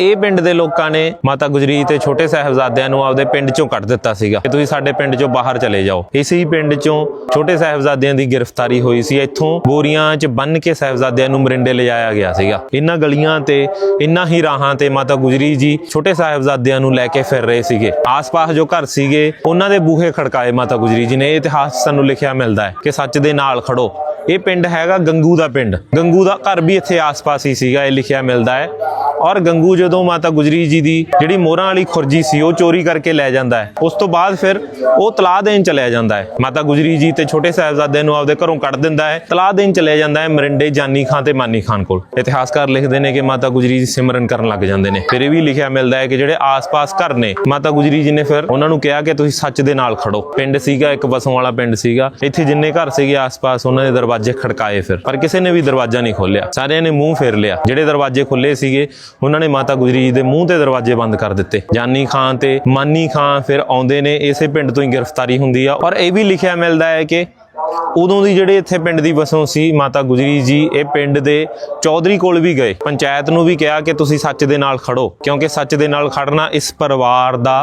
ਇਹ ਪਿੰਡ ਦੇ ਲੋਕਾਂ ਨੇ ਮਾਤਾ ਗੁਜਰੀ ਤੇ ਛੋਟੇ ਸਾਹਿਬਜ਼ਾਦਿਆਂ ਨੂੰ ਆਪਦੇ ਪਿੰਡ ਚੋਂ ਕੱਢ ਦਿੱਤਾ ਸੀਗਾ। ਕਿ ਤੁਸੀਂ ਸਾਡੇ ਪਿੰਡ ਚੋਂ ਬਾਹਰ ਚਲੇ ਜਾਓ। ਇਸੇ ਹੀ ਪਿੰਡ ਚੋਂ ਛੋਟੇ ਸਾਹਿਬਜ਼ਾਦਿਆਂ ਦੀ ਗ੍ਰਿਫਤਾਰੀ ਹੋਈ ਸੀ। ਇੱਥੋਂ ਬੋਰੀਆਂ 'ਚ ਬੰਨ ਕੇ ਸਾਹਿਬਜ਼ਾਦਿਆਂ ਨੂੰ ਮਰਿੰਡੇ ਲਿਜਾਇਆ ਗਿਆ ਸੀਗਾ। ਇਹਨਾਂ ਗਲੀਆਂ ਤੇ, ਇਨ੍ਹਾਂ ਹੀ ਰਾਹਾਂ ਤੇ ਮਾਤਾ ਗੁਜਰੀ ਜੀ ਛੋਟੇ ਸਾਹਿਬਜ਼ਾਦਿਆਂ ਨੂੰ ਲੈ ਕੇ ਫਿਰ ਰਹੇ ਸੀਗੇ। ਆਸ-ਪਾਸ ਜੋ ਘਰ ਸੀਗੇ, ਉਹਨਾਂ ਦੇ ਬੂਹੇ ਖੜਕਾਏ ਮਾਤਾ ਗੁਜਰੀ ਜੀ ਨੇ। ਇਹ ਇਤਿਹਾਸ ਸਾਨੂੰ ਲਿਖਿਆ ਮਿਲਦਾ ਹੈ ਕਿ ਸੱਚ ਦੇ ਨਾਲ ਖੜੋ। ਇਹ ਪਿੰਡ ਹੈਗਾ ਗੰਗੂ ਦਾ ਪਿੰਡ। ਗੰਗੂ ਦਾ ਘਰ ਵੀ ਇੱਥੇ ਆਸ-ਪਾਸ ਹੀ ਸੀਗਾ। ਇਹ ਲਿਖਿਆ ਮਿਲਦਾ ਹੈ ਔਰ ਗੰਗੂ ਜਦੋਂ ਮਾਤਾ ਗੁਜਰੀ ਜੀ ਦੀ ਜਿਹੜੀ ਮੋਹਰਾਂ ਵਾਲੀ ਖੁਰਜੀ ਸੀ, ਉਹ ਚੋਰੀ ਕਰਕੇ ਲੈ ਜਾਂਦਾ ਹੈ। ਉਸ ਤੋਂ ਬਾਅਦ ਫਿਰ ਉਹ ਤਲਾਹ ਦੇਣ ਚਲਿਆ ਜਾਂਦਾ ਹੈ। ਮਾਤਾ ਗੁਜਰੀ ਜੀ ਤੇ ਛੋਟੇ ਸਾਹਿਬਜ਼ਾਦੇ ਨੂੰ ਆਪਦੇ ਘਰੋਂ ਕੱਢ ਦਿੰਦਾ ਹੈ। ਤਲਾਹ ਦੇਣ ਚਲਿਆ ਜਾਂਦਾ ਹੈ ਮਰਿੰਡੇ ਜਾਨੀ ਖਾਂ ਤੇ ਮਾਨੀ ਖਾਨ ਕੋਲ। ਇਤਿਹਾਸਕਾਰ ਲਿਖਦੇ ਨੇ ਕਿ ਮਾਤਾ ਗੁਜਰੀ ਜੀ ਸਿਮਰਨ ਕਰਨ ਲੱਗ ਜਾਂਦੇ ਨੇ। ਫਿਰ ਇਹ ਵੀ ਲਿਖਿਆ ਮਿਲਦਾ ਹੈ ਕਿ ਜਿਹੜੇ ਆਸ-ਪਾਸ ਘਰ ਨੇ, ਮਾਤਾ ਗੁਜਰੀ ਜੀ ਨੇ ਫਿਰ ਉਹਨਾਂ ਨੂੰ ਕਿਹਾ ਕਿ ਤੁਸੀਂ ਸੱਚ ਦੇ ਨਾਲ ਖੜੋ। ਪਿੰਡ ਸੀਗਾ, ਇੱਕ ਵਸੋਂ ਵਾਲਾ ਪਿੰਡ ਸੀਗਾ। ਇੱਥੇ ਜਿੰਨੇ ਘਰ ਸੀਗੇ ਆਸ-ਪਾਸ, ਉਹਨਾਂ ਦੇ ਦਰਵਾਜ਼ੇ ਖੜਕਾਏ ਫਿਰ। ਪਰ ਕਿਸੇ ਨੇ ਵੀ ਦਰਵਾਜ਼ਾ ਨਹੀਂ ਖੋਲਿਆ ਸਾਰਿਆਂ ਨੇ ਮੂੰਹ ਫੇਰ ਲਿਆ। ਜਿਹੜੇ ਦਰਵਾਜ਼ੇ ਖੁੱਲੇ ਸੀਗੇ ਉਹਨਾਂ ਨੇ ਮਾਤਾ ਗੁਜਰੀ ਜੀ ਦੇ ਮੂੰਹ ਤੇ ਦਰਵਾਜ਼ੇ ਬੰਦ ਕਰ ਦਿੱਤੇ। ਜਾਨੀ ਖਾਨ ਤੇ ਮਾਨੀ ਖਾਨ ਫਿਰ ਆਉਂਦੇ ਨੇ, ਇਸੇ ਪਿੰਡ ਤੋਂ ਹੀ ਗ੍ਰਿਫਤਾਰੀ ਹੁੰਦੀ ਆ। ਔਰ ਇਹ ਵੀ ਲਿਖਿਆ ਮਿਲਦਾ ਹੈ ਕਿ ਉਦੋਂ ਦੀ ਜਿਹੜੇ ਇੱਥੇ ਪਿੰਡ ਦੀ ਵਸੋਂ ਸੀ, ਮਾਤਾ ਗੁਜਰੀ ਜੀ, ਇਹ ਪਿੰਡ ਦੇ ਚੌਧਰੀ ਕੋਲ ਵੀ ਗਏ। ਪੰਚਾਇਤ ਨੂੰ ਵੀ ਕਿਹਾ ਕਿ ਤੁਸੀਂ ਸੱਚ ਦੇ ਨਾਲ ਖੜੋ, ਕਿਉਂਕਿ ਸੱਚ ਦੇ ਨਾਲ ਖੜਨਾ ਇਸ ਪਰਿਵਾਰ ਦਾ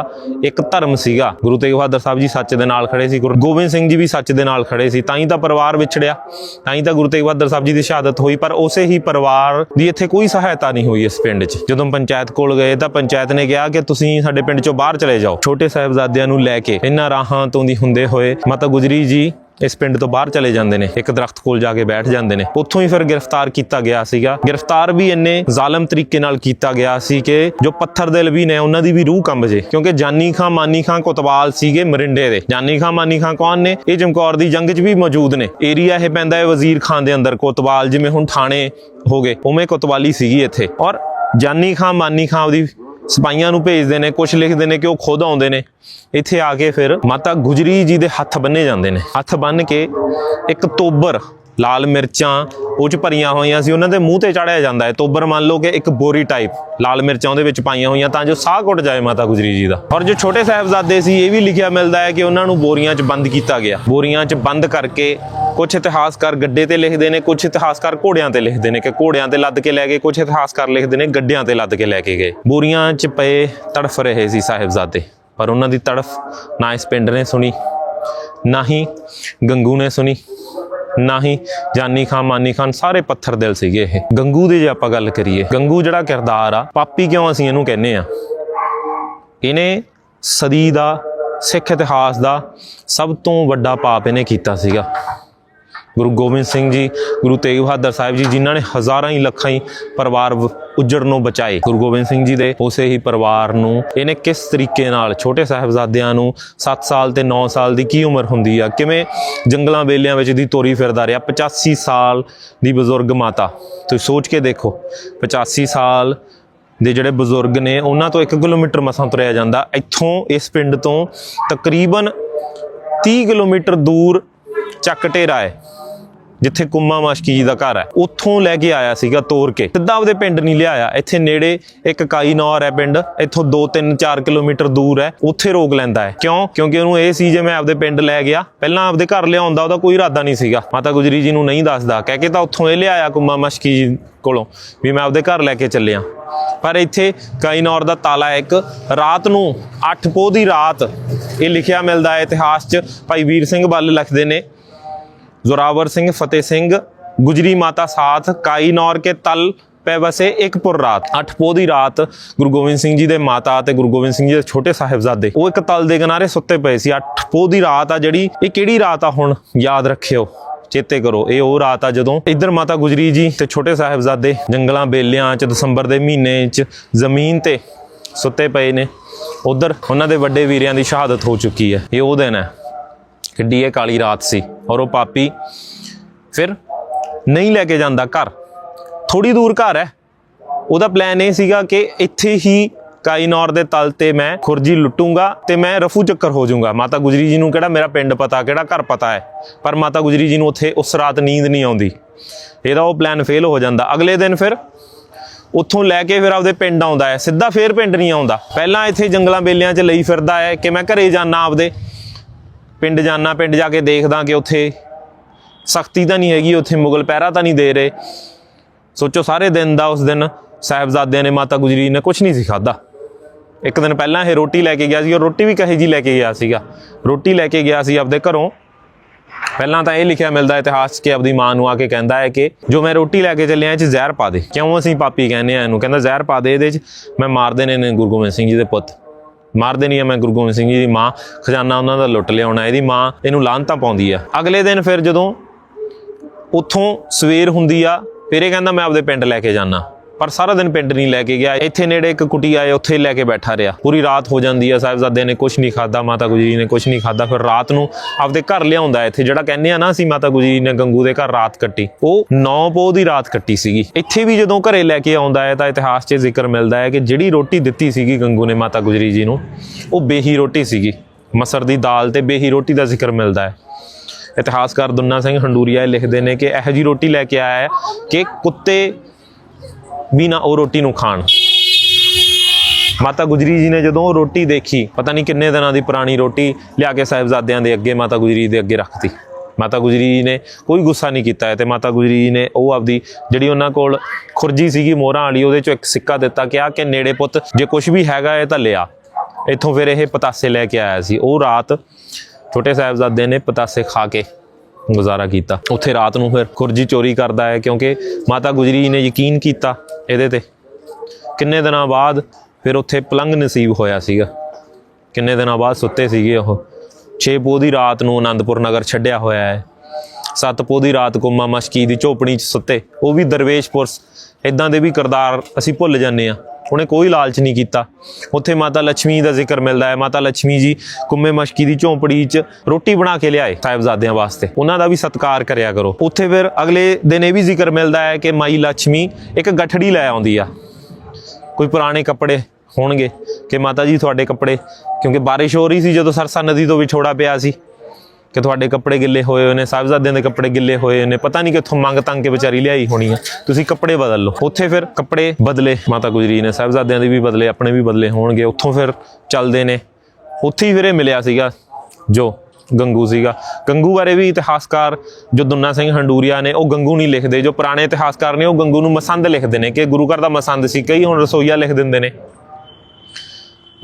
ਇੱਕ ਧਰਮ ਸੀਗਾ। ਗੁਰੂ ਤੇਗ ਬਹਾਦਰ ਸਾਹਿਬ ਜੀ ਸੱਚ ਦੇ ਨਾਲ ਖੜੇ ਸੀ, ਗੁਰੂ ਗੋਬਿੰਦ ਸਿੰਘ ਜੀ ਵੀ ਸੱਚ ਦੇ ਨਾਲ ਖੜੇ ਸੀ, ਤਾਂ ਹੀ ਤਾਂ ਪਰਿਵਾਰ ਵਿਛੜਿਆ, ਤਾਂ ਹੀ ਤਾਂ ਗੁਰੂ ਤੇਗ ਬਹਾਦਰ ਸਾਹਿਬ ਜੀ ਦੀ ਸ਼ਹਾਦਤ ਹੋਈ, ਪਰ ਉਸੇ ਹੀ ਪਰਿਵਾਰ ਦੀ ਇੱਥੇ ਕੋਈ ਸਹਾਇਤਾ ਨਹੀਂ ਹੋਈ ਇਸ ਪਿੰਡ 'ਚ। ਜਦੋਂ ਪੰਚਾਇਤ ਕੋਲ ਗਏ, ਤਾਂ ਪੰਚਾਇਤ ਨੇ ਕਿਹਾ ਕਿ ਤੁਸੀਂ ਸਾਡੇ ਪਿੰਡ 'ਚੋਂ ਬਾਹਰ ਚਲੇ ਜਾਓ। ਛੋਟੇ ਸਾਹਿਬਜ਼ਾਦਿਆਂ ਨੂੰ ਲੈ ਕੇ ਇਹਨਾਂ ਰਾਹਾਂ ਤੋਂ ਦੀ ਹੁੰਦੇ ਹੋਏ ਮਾਤਾ ਗੁਜਰੀ ਜੀ ਇਸ ਪਿੰਡ ਤੋਂ ਬਾਹਰ ਚਲੇ ਜਾਂਦੇ ਨੇ, ਇੱਕ ਦਰਖਤ ਕੋਲ ਜਾ ਕੇ ਬੈਠ ਜਾਂਦੇ ਨੇ। ਉੱਥੋਂ ਹੀ ਫਿਰ ਗ੍ਰਿਫਤਾਰ ਕੀਤਾ ਗਿਆ ਸੀਗਾ। ਗ੍ਰਿਫਤਾਰ ਵੀ ਇੰਨੇ ਜ਼ਾਲਮ ਤਰੀਕੇ ਨਾਲ ਕੀਤਾ ਗਿਆ ਸੀ ਕਿ ਜੋ ਪੱਥਰ ਦਿਲ ਵੀ ਨੇ ਉਹਨਾਂ ਦੀ ਵੀ ਰੂਹ ਕੰਬ ਜੇ। ਕਿਉਂਕਿ ਜਾਨੀ ਖਾਂ, ਮਾਨੀ ਖਾਂ ਕੋਤਵਾਲ ਸੀਗੇ ਮਰਿੰਡੇ ਦੇ। ਜਾਨੀ ਖਾਂ, ਮਾਨੀ ਖਾਂ ਕੌਣ ਨੇ? ਇਹ ਚਮਕੌਰ ਦੀ ਜੰਗ 'ਚ ਵੀ ਮੌਜੂਦ ਨੇ। ਏਰੀਆ ਇਹ ਪੈਂਦਾ ਹੈ ਵਜ਼ੀਰ ਖਾਨ ਦੇ ਅੰਦਰ, ਕੋਤਵਾਲ, ਜਿਵੇਂ ਹੁਣ ਥਾਣੇ ਹੋ ਗਏ, ਉਵੇਂ ਕੋਤਵਾਲੀ ਸੀਗੀ ਇੱਥੇ। ਔਰ ਜਾਨੀ ਖਾਂ, ਮਾਨੀ ਖਾਂ ਉਹਦੀ ਸਿਪਾਹੀਆਂ ਨੂੰ ਭੇਜਦੇ ਨੇ ਕੁਝ ਲਿਖਦੇ ਨੇ ਕਿ ਉਹ ਖੁਦ ਆਉਂਦੇ ਨੇ। ਇੱਥੇ ਆ ਕੇ ਫਿਰ ਮਾਤਾ ਗੁਜਰੀ ਜੀ ਦੇ ਹੱਥ ਬੰਨੇ ਜਾਂਦੇ ਨੇ। ਹੱਥ ਬੰਨ ਕੇ ਇੱਕ ਤੋਬਰ, ਲਾਲ ਮਿਰਚਾਂ, ਉਹ ਚ ਭਰੀਆਂ ਹੋਈਆਂ ਸੀ। ਉਹਨਾਂ ਦੇ ਮੂੰਹ ਤੇ ਚੜਾਇਆ ਜਾਂਦਾ ਹੈ। ਤੋਬਰ ਮੰਨ ਲਓ ਕਿ ਇੱਕ ਬੋਰੀ ਟਾਈਪ ਲਾਲ ਮਿਰਚਾਂ ਉਹਦੇ ਵਿੱਚ ਪਾਈਆਂ ਹੋਈਆਂ ਤਾਂ ਜੋ ਸਾਹ ਘੁੱਟ ਜਾਏ ਮਾਤਾ ਗੁਜਰੀ ਜੀ ਦਾ। ਔਰ ਜੋ ਛੋਟੇ ਸਾਹਿਬਜ਼ਾਦੇ ਸੀ, ਇਹ ਵੀ ਲਿਖਿਆ ਮਿਲਦਾ ਹੈ ਕਿ ਉਹਨਾਂ ਨੂੰ ਬੋਰੀਆਂ 'ਚ ਬੰਦ ਕੀਤਾ ਗਿਆ। ਬੋਰੀਆਂ 'ਚ ਬੰਦ ਕਰਕੇ ਕੁਝ ਇਤਿਹਾਸਕਾਰ ਗੱਡੇ ਤੇ ਲਿਖਦੇ ਨੇ ਕੁਝ ਇਤਿਹਾਸਕਾਰ ਘੋੜਿਆਂ ਤੇ ਲਿਖਦੇ ਨੇ ਕਿ ਘੋੜਿਆਂ ਤੇ ਲੱਦ ਕੇ ਲੈ ਗਏ ਕੁਝ ਇਤਿਹਾਸਕਾਰ ਲਿਖਦੇ ਨੇ ਗੱਡਿਆਂ ਤੇ ਲੱਦ ਕੇ ਲੈ ਕੇ ਗਏ। ਬੋਰੀਆਂ 'ਚ ਪਏ ਤੜਫ ਰਹੇ ਸੀ ਸਾਹਿਬਜ਼ਾਦੇ, ਪਰ ਉਹਨਾਂ ਦੀ ਤੜਫ ਨਾ ਇਸ ਪਿੰਡ ਨੇ ਸੁਣੀ, ਨਾ ਹੀ ਗੰਗੂ ਨੇ ਸੁਣੀ, ਨਾ ਹੀ ਜਾਨੀ ਖਾਨ, ਮਾਨੀ ਖਾਨ, ਸਾਰੇ ਪੱਥਰ ਦਿਲ ਸੀਗੇ ਇਹ। ਗੰਗੂ ਦੀ ਜੇ ਆਪਾਂ ਗੱਲ ਕਰੀਏ, ਗੰਗੂ ਜਿਹੜਾ ਕਿਰਦਾਰ ਆ, ਪਾਪੀ ਕਿਉਂ ਅਸੀਂ ਇਹਨੂੰ ਕਹਿੰਨੇ ਆ? ਇਹਨੇ ਸਦੀ ਦਾ, ਸਿੱਖ ਇਤਿਹਾਸ ਦਾ ਸਭ ਤੋਂ ਵੱਡਾ ਪਾਪ ਇਹਨੇ ਕੀਤਾ ਸੀਗਾ। ਗੁਰੂ ਗੋਬਿੰਦ ਸਿੰਘ ਜੀ, ਗੁਰੂ ਤੇਗ ਬਹਾਦਰ ਸਾਹਿਬ ਜੀ, ਜਿਨ੍ਹਾਂ ਨੇ ਹਜ਼ਾਰਾਂ ਹੀ ਲੱਖਾਂ ਹੀ ਪਰਿਵਾਰ ਵ- ਨੂੰ ਬਚਾਏ। ਗੁਰੂ ਗੋਬਿੰਦ ਸਿੰਘ ਜੀ ਦੇ ਉਸੇ ਹੀ ਪਰਿਵਾਰ ਨੂੰ ਇਹਨੇ ਕਿਸ ਤਰੀਕੇ ਨਾਲ ਛੋਟੇ ਸਾਹਿਬਜ਼ਾਦਿਆਂ ਨੂੰ 7 ਸਾਲ ਤੇ 9 ਸਾਲ ਦੀ ਕੀ ਉਮਰ ਹੁੰਦੀ ਆ? ਕਿਵੇਂ ਜੰਗਲਾਂ ਬੇਲਿਆਂ ਵਿੱਚ ਦੀ ਤੋਰੀ ਫਿਰਦਾ ਰਿਹਾ? 85 ਸਾਲ ਦੀ ਬਜ਼ੁਰਗ ਮਾਤਾ। ਤੁਸੀਂ ਸੋਚ ਕੇ ਦੇਖੋ 85 ਸਾਲ ਦੇ ਜਿਹੜੇ ਬਜ਼ੁਰਗ ਨੇ, ਉਹਨਾਂ ਤੋਂ 1 ਕਿਲੋਮੀਟਰ ਮਸਾਂ ਤੁਰਿਆ ਜਾਂਦਾ। ਇੱਥੋਂ ਇਸ ਪਿੰਡ ਤੋਂ ਤਕਰੀਬਨ 30 ਕਿਲੋਮੀਟਰ ਦੂਰ ਚੱਕ ਢੇਰਾ ਹੈ। ਜਿੱਥੇ ਕੁੰਮਾ ਮਾਸ਼ਕੀ ਜੀ ਦਾ ਘਰ ਹੈ। ਉੱਥੋਂ ਲੈ ਕੇ ਆਇਆ ਸੀਗਾ ਤੋਰ ਕੇ। ਸਿੱਧਾ ਆਪਦੇ ਪਿੰਡ ਨਹੀਂ ਲਿਆਇਆ। ਇੱਥੇ ਨੇੜੇ ਇੱਕ ਕਾਈ ਨੌਰ ਹੈ ਪਿੰਡ। ਇੱਥੋਂ 2 3 4 ਕਿਲੋਮੀਟਰ ਦੂਰ ਹੈ। ਉੱਥੇ ਰੋਕ ਲੈਂਦਾ ਹੈ। ਕਿਉਂ? ਕਿਉਂਕਿ ਉਹਨੂੰ ਇਹ ਸੀ ਜੇ ਮੈਂ ਆਪਦੇ ਪਿੰਡ ਲੈ ਗਿਆ। ਪਹਿਲਾਂ ਆਪਦੇ ਘਰ ਲਿਆਉਣ ਦਾ ਉਹਦਾ ਕੋਈ ਇਰਾਦਾ ਨਹੀਂ ਸੀਗਾ। ਮਾਤਾ ਗੁਜਰੀ ਜੀ ਨੂੰ ਨਹੀਂ ਦੱਸਦਾ। ਕਹਿ ਕੇ ਤਾਂ ਉੱਥੋਂ ਇਹ ਲਿਆਇਆ ਕੁੰਮਾ ਮਾਸ਼ਕੀ ਜੀ ਕੋਲੋਂ ਵੀ ਮੈਂ ਆਪਦੇ ਘਰ ਲੈ ਕੇ ਚੱਲਿਆ। ਪਰ ਇੱਥੇ ਕਾਈਨੌਰ ਦਾ ਤਾਲਾ ਇੱਕ ਰਾਤ ਨੂੰ 8 ਪੋਹ ਦੀ ਰਾਤ ਇਹ ਲਿਖਿਆ ਮਿਲਦਾ ਹੈ ਇਤਿਹਾਸ 'ਚ। ਭਾਈ ਵੀਰ ਸਿੰਘ ਬੱਲ ਲਿਖਦੇ ਨੇ। ਜ਼ੋਰਾਵਰ ਸਿੰਘ, ਫਤਿਹ ਸਿੰਘ, ਗੁਜਰੀ ਮਾਤਾ ਸਾਥ ਕਾਈਨੌਰ ਕੇ ਤਲ ਪੈ ਵਸੇ ਇੱਕ ਪੁਰ ਰਾਤ। ਅੱਠ ਪੋਹ ਦੀ ਰਾਤ ਗੁਰੂ ਗੋਬਿੰਦ ਸਿੰਘ ਜੀ ਦੇ ਮਾਤਾ ਤੇ ਗੁਰੂ ਗੋਬਿੰਦ ਸਿੰਘ ਜੀ ਦੇ ਛੋਟੇ ਸਾਹਿਬਜ਼ਾਦੇ, ਉਹ ਇੱਕ ਤਲ ਦੇ ਕਿਨਾਰੇ ਸੁੱਤੇ ਪਏ ਸੀ। ਅੱਠ ਪੋਹ ਦੀ ਰਾਤ ਆ ਜਿਹੜੀ, ਇਹ ਕਿਹੜੀ ਰਾਤ ਆ ਹੁਣ? ਯਾਦ ਰੱਖਿਓ, ਚੇਤੇ ਕਰੋ, ਇਹ ਉਹ ਰਾਤ ਆ ਜਦੋਂ ਇੱਧਰ ਮਾਤਾ ਗੁਜਰੀ ਜੀ ਤੇ ਛੋਟੇ ਸਾਹਿਬਜ਼ਾਦੇ ਜੰਗਲਾਂ, ਬੇਲਿਆਂ ਚ, ਦਸੰਬਰ ਦੇ ਮਹੀਨੇ ਚ ਜ਼ਮੀਨ ਤੇ ਸੁੱਤੇ ਪਏ ਨੇ। ਉਧਰ ਉਹਨਾਂ ਦੇ ਵੱਡੇ ਵੀਰਿਆਂ ਦੀ ਸ਼ਹਾਦਤ ਹੋ ਚੁੱਕੀ ਹੈ। ਇਹ ਉਹ ਦਿਨ ਹੈ। ਕਿੱਡੀ ਇਹ ਕਾਲੀ ਰਾਤ ਸੀ ਔਰ ਉਹ ਪਾਪੀ ਫਿਰ ਨਹੀਂ ਲੈ ਕੇ ਜਾਂਦਾ ਘਰ। ਥੋੜੀ ਦੂਰ ਘਰ ਹੈ। ਉਹਦਾ ਪਲਾਨ ਇਹ ਸੀਗਾ ਕਿ ਇੱਥੇ ਹੀ ਕਾਈਨੌਰ ਦੇ ਤਲ ਤੇ ਮੈਂ ਖੁਰਜੀ ਲੁੱਟੂੰਗਾ ਤੇ ਮੈਂ ਰਫੂ ਚੱਕਰ ਹੋ ਜਾਊਂਗਾ। ਮਾਤਾ ਗੁਜਰੀ ਜੀ ਨੂੰ ਕਿਹੜਾ ਮੇਰਾ ਪਿੰਡ ਪਤਾ, ਕਿਹੜਾ ਘਰ ਪਤਾ ਹੈ? ਪਰ ਮਾਤਾ ਗੁਜਰੀ ਜੀ ਨੂੰ ਉੱਥੇ ਉਸ ਰਾਤ ਨੀਂਦ ਨਹੀਂ ਆਉਂਦੀ। ਇਹਦਾ ਉਹ ਪਲਾਨ ਫੇਲ ਹੋ ਜਾਂਦਾ। ਅਗਲੇ ਦਿਨ ਫਿਰ ਉੱਥੋਂ ਲੈ ਕੇ ਫਿਰ ਆਪਦੇ ਪਿੰਡ ਆਉਂਦਾ ਹੈ। ਸਿੱਧਾ ਫੇਰ ਪਿੰਡ ਨਹੀਂ ਆਉਂਦਾ। ਪਹਿਲਾਂ ਇੱਥੇ ਜੰਗਲਾਂ ਬੇਲਿਆਂ 'ਚ ਲਈ ਫਿਰਦਾ ਹੈ ਕਿ ਮੈਂ ਘਰੇ ਜਾਣਾ ਆਪਦੇ। ਪਿੰਡ ਜਾਣਾ ਪਿੰਡ ਜਾ ਕੇ ਦੇਖਦਾ ਕਿ ਉੱਥੇ ਸਖਤੀ ਤਾਂ ਨਹੀਂ ਹੈਗੀ, ਉੱਥੇ ਮੁਗਲ ਪਹਿਰਾ ਤਾਂ ਨਹੀਂ ਦੇ ਰਹੇ। ਸੋਚੋ ਸਾਰੇ ਦਿਨ ਦਾ ਉਸ ਦਿਨ ਸਾਹਿਬਜ਼ਾਦਿਆਂ ਨੇ ਮਾਤਾ ਗੁਜਰੀ ਨੇ ਕੁਝ ਨਹੀਂ ਸੀ ਖਾਦਾ ਇੱਕ ਦਿਨ ਪਹਿਲਾਂ ਇਹ ਰੋਟੀ ਲੈ ਕੇ ਗਿਆ ਸੀ ਔਰ ਰੋਟੀ ਵੀ ਕਹੇ ਜੀ ਲੈ ਕੇ ਗਿਆ ਸੀਗਾ। ਰੋਟੀ ਲੈ ਕੇ ਗਿਆ ਸੀ ਆਪਦੇ ਘਰੋਂ। ਪਹਿਲਾਂ ਤਾਂ ਇਹ ਲਿਖਿਆ ਮਿਲਦਾ, ਇਤਿਹਾਸ 'ਚ ਕਿ ਆਪਦੀ ਮਾਂ ਨੂੰ ਆ ਕੇ ਕਹਿੰਦਾ ਹੈ ਕਿ ਜੋ ਮੈਂ ਰੋਟੀ ਲੈ ਕੇ ਚੱਲਿਆ, ਇਹ 'ਚ ਜ਼ਹਿਰ ਪਾ ਦੇ। ਕਿਉਂ ਅਸੀਂ ਪਾਪੀ ਕਹਿੰਦੇ ਆ ਇਹਨੂੰ? ਕਹਿੰਦਾ ਜ਼ਹਿਰ ਪਾ ਦੇ, ਇਹਦੇ 'ਚ ਮੈਂ ਮਾਰ ਦੇਣੇ ਨੇ ਗੁਰੂ ਗੋਬਿੰਦ ਸਿੰਘ ਜੀ ਦੇ ਪੁੱਤ। ਮਾਰ ਦੇਣੀ ਆ ਮੈਂ ਗੁਰੂ ਗੋਬਿੰਦ ਸਿੰਘ ਜੀ ਦੀ ਮਾਂ, ਖਜ਼ਾਨਾ ਉਹਨਾਂ ਦਾ ਲੁੱਟ ਲਿਆਉਣਾ, ਇਹਦੀ ਮਾਂ ਇਹਨੂੰ ਲਾਂਤਾਂ ਪਾਉਂਦੀ ਆ। ਅਗਲੇ ਦਿਨ ਫਿਰ ਜਦੋਂ ਉੱਥੋਂ ਸਵੇਰ ਹੁੰਦੀ ਆ, ਫਿਰ ਇਹ ਕਹਿੰਦਾ ਮੈਂ ਆਪਦੇ ਪਿੰਡ ਲੈ ਕੇ ਜਾਣਾ ਪਰ ਸਾਰਾ ਦਿਨ ਪਿੰਡ ਨਹੀਂ ਲੈ ਕੇ ਗਿਆ। ਇੱਥੇ ਨੇੜੇ ਇੱਕ ਕੁਟੀ ਆਏ, ਉੱਥੇ ਲੈ ਕੇ ਬੈਠਾ ਰਿਹਾ। ਪੂਰੀ ਰਾਤ ਹੋ ਜਾਂਦੀ ਆ, ਸਾਹਿਬਜ਼ਾਦੇ ਨੇ ਕੁਝ ਨਹੀਂ ਖਾਦਾ ਮਾਤਾ ਗੁਜਰੀ ਨੇ ਕੁਝ ਨਹੀਂ ਖਾਦਾ ਫਿਰ ਰਾਤ ਨੂੰ ਆਪਦੇ ਘਰ ਲਿਆਉਂਦਾ ਇੱਥੇ, ਜਿਹੜਾ ਕਹਿੰਦੇ ਆ ਨਾ ਅਸੀਂ, ਮਾਤਾ ਗੁਜਰੀ ਨੇ ਗੰਗੂ ਦੇ ਘਰ ਰਾਤ ਕੱਟੀ। ਉਹ ਨੌ ਪੋਹ ਦੀ ਰਾਤ ਕੱਟੀ ਸੀਗੀ। ਇੱਥੇ ਵੀ ਜਦੋਂ ਘਰੇ ਲੈ ਕੇ ਆਉਂਦਾ ਹੈ, ਤਾਂ ਇਤਿਹਾਸ 'ਚ ਜ਼ਿਕਰ ਮਿਲਦਾ ਹੈ ਕਿ ਜਿਹੜੀ ਰੋਟੀ ਦਿੱਤੀ ਸੀਗੀ ਗੰਗੂ ਨੇ, ਮਾਤਾ ਗੁਜਰੀ ਜੀ ਨੂੰ, ਉਹ ਬੇਹੀ ਰੋਟੀ ਸੀਗੀ। ਮਸਰ ਦੀ ਦਾਲ ਤੇ ਬੇਹੀ ਰੋਟੀ ਦਾ ਜ਼ਿਕਰ ਮਿਲਦਾ ਹੈ। ਇਤਿਹਾਸਕਾਰ ਦੁੰਨਾ ਸਿੰਘ ਹੰਡੂਰੀਆ ਲਿਖਦੇ ਨੇ ਕਿ ਇਹੋ ਜੀ ਰੋਟੀ ਲੈ ਕੇ ਆਇਆ ਹੈ ਕਿ ਕੁੱਤੇ ਵੀ ਨਾ ਉਹ ਰੋਟੀ ਨੂੰ ਖਾਣ। ਮਾਤਾ ਗੁਜਰੀ ਜੀ ਨੇ ਜਦੋਂ ਰੋਟੀ ਦੇਖੀ, ਪਤਾ ਨਹੀਂ ਕਿੰਨੇ ਦਿਨਾਂ ਦੀ ਪੁਰਾਣੀ ਰੋਟੀ ਲਿਆ ਕੇ ਸਾਹਿਬਜ਼ਾਦਿਆਂ ਦੇ ਅੱਗੇ ਮਾਤਾ ਗੁਜਰੀ ਦੇ ਅੱਗੇ ਰੱਖਤੀ। ਮਾਤਾ ਗੁਜਰੀ ਜੀ ਨੇ ਕੋਈ ਗੁੱਸਾ ਨਹੀਂ ਕੀਤਾ ਤੇ ਮਾਤਾ ਗੁਜਰੀ ਜੀ ਨੇ ਉਹ ਆਪਦੀ ਜਿਹੜੀ ਉਹਨਾਂ ਕੋਲ ਖੁਰਜੀ ਸੀਗੀ ਮੋਹਰਾਂ ਵਾਲੀ, ਉਹਦੇ ਚੋਂ ਇੱਕ ਸਿੱਕਾ ਦਿੱਤਾ ਕਿਹਾ ਕਿ ਨੇੜੇ ਪੁੱਤ, ਜੇ ਕੁਝ ਵੀ ਹੈਗਾ ਇਹ ਤਾਂ ਲਿਆ। ਇੱਥੋਂ ਫਿਰ ਇਹ ਪਤਾਸੇ ਲੈ ਕੇ ਆਇਆ ਸੀ। ਉਹ ਰਾਤ ਛੋਟੇ ਸਾਹਿਬਜ਼ਾਦੇ ਨੇ ਪਤਾਸੇ ਖਾ ਕੇ ਗੁਜ਼ਾਰਾ ਕੀਤਾ। ਉੱਥੇ ਰਾਤ ਨੂੰ ਫਿਰ ਖੁਰਜੀ ਚੋਰੀ ਕਰਦਾ ਹੈ ਕਿਉਂਕਿ ਮਾਤਾ ਗੁਜਰੀ ਨੇ ਯਕੀਨ ਕੀਤਾ ਇਹਦੇ ਤੇ। ਕਿੰਨੇ ਦਿਨਾਂ ਬਾਅਦ ਫਿਰ ਉੱਥੇ ਪਲੰਗ ਨਸੀਬ ਹੋਇਆ ਸੀਗਾ। ਕਿੰਨੇ ਦਿਨਾਂ ਬਾਅਦ ਸੁੱਤੇ ਸੀਗੇ ਉਹ। 6 ਪੋਹ ਦੀ ਰਾਤ ਨੂੰ ਆਨੰਦਪੁਰ ਨਗਰ ਛੱਡਿਆ ਹੋਇਆ ਹੈ। ਸੱਤ ਪੋਹ ਦੀ ਰਾਤ ਗੁੰਮਾ ਮਸ਼ਕੀ ਦੀ ਝੋਪੜੀ 'ਚ ਸੁੱਤੇ। ਉਹ ਵੀ ਦਰਵੇਸ਼ ਪੁਰਸ। ਇਦਾਂ ਦੇ ਵੀ ਕਿਰਦਾਰ ਅਸੀਂ ਭੁੱਲ ਜਾਂਦੇ ਆ ਉਹਨੇ ਕੋਈ ਲਾਲਚ ਨਹੀਂ ਕੀਤਾ। ਉੱਥੇ ਮਾਤਾ ਲక్ష్ਮੀ ਦਾ ਜ਼ਿਕਰ ਮਿਲਦਾ ਹੈ। ਮਾਤਾ ਲక్ష్ਮੀ ਜੀ ਕੁੰਮੇ ਮਸ਼ਕੀ ਦੀ ਝੌਂਪੜੀ 'ਚ ਰੋਟੀ ਬਣਾ ਕੇ ਲਿਆਏ ਸਾਹਿਬਜ਼ਾਦਿਆਂ ਵਾਸਤੇ। ਉਹਨਾਂ ਦਾ ਵੀ ਸਤਿਕਾਰ ਕਰਿਆ ਕਰੋ। ਉੱਥੇ ਫਿਰ ਅਗਲੇ ਦਿਨ ਇਹ ਵੀ ਜ਼ਿਕਰ ਮਿਲਦਾ ਹੈ ਕਿ ਮਾਈ ਲక్ష్ਮੀ ਇੱਕ ਗੱਠੜੀ ਲੈ ਆਉਂਦੀ ਆ। ਕੋਈ ਪੁਰਾਣੇ ਕੱਪੜੇ ਹੋਣਗੇ ਕਿ ਮਾਤਾ ਜੀ ਤੁਹਾਡੇ ਕੱਪੜੇ? ਕਿਉਂਕਿ ਬਾਰਿਸ਼ ਹੋ ਰਹੀ ਸੀ ਜਦੋਂ ਸਰਸਾ ਨਦੀ ਤੋਂ ਵਿਛੋੜਾ ਪਿਆ ਸੀ। ਕਿ ਤੁਹਾਡੇ ਕੱਪੜੇ ਗਿੱਲੇ ਹੋਏ ਹੋਏ ਨੇ, ਸਾਹਿਬਜ਼ਾਦਿਆਂ ਦੇ ਕੱਪੜੇ ਗਿੱਲੇ ਹੋਏ ਨੇ, ਪਤਾ ਨਹੀਂ ਕਿੱਥੋਂ ਮੰਗ ਤੰਗ ਕੇ ਵਿਚਾਰੀ ਲਿਆਈ ਹੋਣੀ ਆ। ਤੁਸੀਂ ਕੱਪੜੇ ਬਦਲ ਲਓ। ਉੱਥੇ ਫਿਰ ਕੱਪੜੇ ਬਦਲੇ, ਮਾਤਾ ਗੁਜਰੀ ਨੇ, ਸਾਹਿਬਜ਼ਾਦਿਆਂ ਦੇ ਵੀ ਬਦਲੇ, ਆਪਣੇ ਵੀ ਬਦਲੇ ਹੋਣਗੇ। ਉੱਥੋਂ ਫਿਰ ਚੱਲਦੇ ਨੇ। ਉੱਥੇ ਹੀ ਫਿਰ ਇਹ ਮਿਲਿਆ ਸੀਗਾ, ਜੋ ਗੰਗੂ ਸੀਗਾ। ਗੰਗੂ ਬਾਰੇ ਵੀ ਇਤਿਹਾਸਕਾਰ ਜੋ ਦੁੰਨਾ ਸਿੰਘ ਹੰਡੂਰੀਆ ਨੇ, ਉਹ ਗੰਗੂ ਨਹੀਂ ਲਿਖਦੇ। ਜੋ ਪੁਰਾਣੇ ਇਤਿਹਾਸਕਾਰ ਨੇ, ਉਹ ਗੰਗੂ ਨੂੰ ਮਸੰਦ ਲਿਖਦੇ ਨੇ, ਕਿ ਗੁਰੂ ਘਰ ਦਾ ਮਸੰਦ ਸੀ। ਕਈ ਹੁਣ ਰਸੋਈਆ ਲਿਖ ਦਿੰਦੇ ਨੇ।